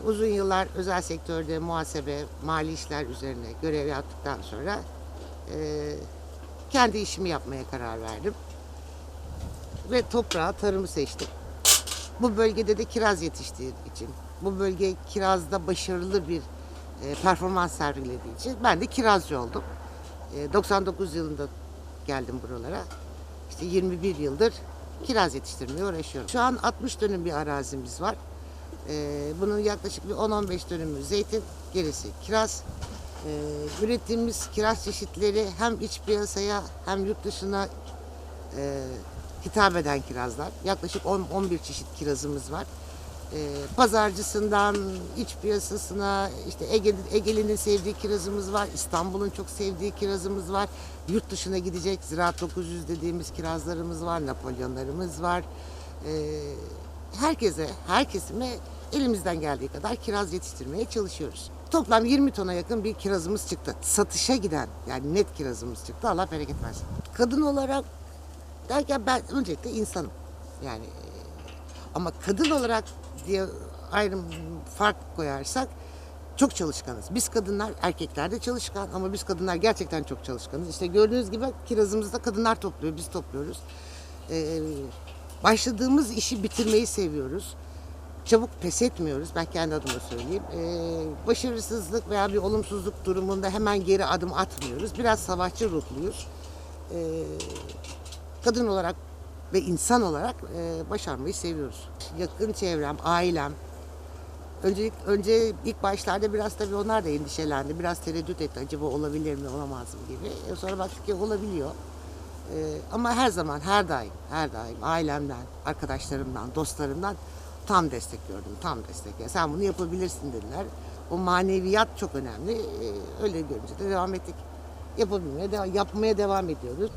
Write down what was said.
uzun yıllar özel sektörde muhasebe, mali işler üzerine görev yaptıktan sonra e, kendi işimi yapmaya karar verdim. Ve toprağı, tarımı seçtim. Bu bölgede de kiraz yetiştiği için, bu bölge kirazda başarılı bir e, performans sergilediği için ben de kirazcı oldum. E, 99 yılında geldim buralara. İşte 21 yıldır kiraz yetiştirmeye uğraşıyorum. Şu an 60 dönüm bir arazimiz var. Ee, bunun yaklaşık bir 10-15 dönümü zeytin, gerisi kiraz. Ee, ürettiğimiz kiraz çeşitleri hem iç piyasaya hem yurt dışına e, hitap eden kirazlar. Yaklaşık 10-11 çeşit kirazımız var. Ee, pazarcısından iç piyasasına işte Ege, Ege'nin sevdiği kirazımız var. İstanbul'un çok sevdiği kirazımız var. Yurt dışına gidecek Ziraat 900 dediğimiz kirazlarımız var. Napolyonlarımız var. Ee, herkese, her kesime elimizden geldiği kadar kiraz yetiştirmeye çalışıyoruz. Toplam 20 tona yakın bir kirazımız çıktı. Satışa giden yani net kirazımız çıktı. Allah bereket versin. Kadın olarak derken ben öncelikle insanım. Yani e, ama kadın olarak diye ayrım fark koyarsak çok çalışkanız. Biz kadınlar, erkekler de çalışkan ama biz kadınlar gerçekten çok çalışkanız. İşte gördüğünüz gibi kirazımızda kadınlar topluyor, biz topluyoruz. Ee, başladığımız işi bitirmeyi seviyoruz. Çabuk pes etmiyoruz. Ben kendi adıma söyleyeyim. Ee, başarısızlık veya bir olumsuzluk durumunda hemen geri adım atmıyoruz. Biraz savaşçı ruhluyuz. Ee, kadın olarak ve insan olarak e, başarmayı seviyoruz. Yakın çevrem, ailem. Önce, önce ilk başlarda biraz tabii onlar da endişelendi. Biraz tereddüt etti. Acaba olabilir mi, olamaz mı gibi. E, sonra baktık ki olabiliyor. E, ama her zaman, her daim, her daim ailemden, arkadaşlarımdan, dostlarımdan tam destek gördüm. Tam destek. Ya sen bunu yapabilirsin dediler. O maneviyat çok önemli. E, öyle görünce de devam ettik. Yapabilmeye, de, yapmaya devam ediyoruz.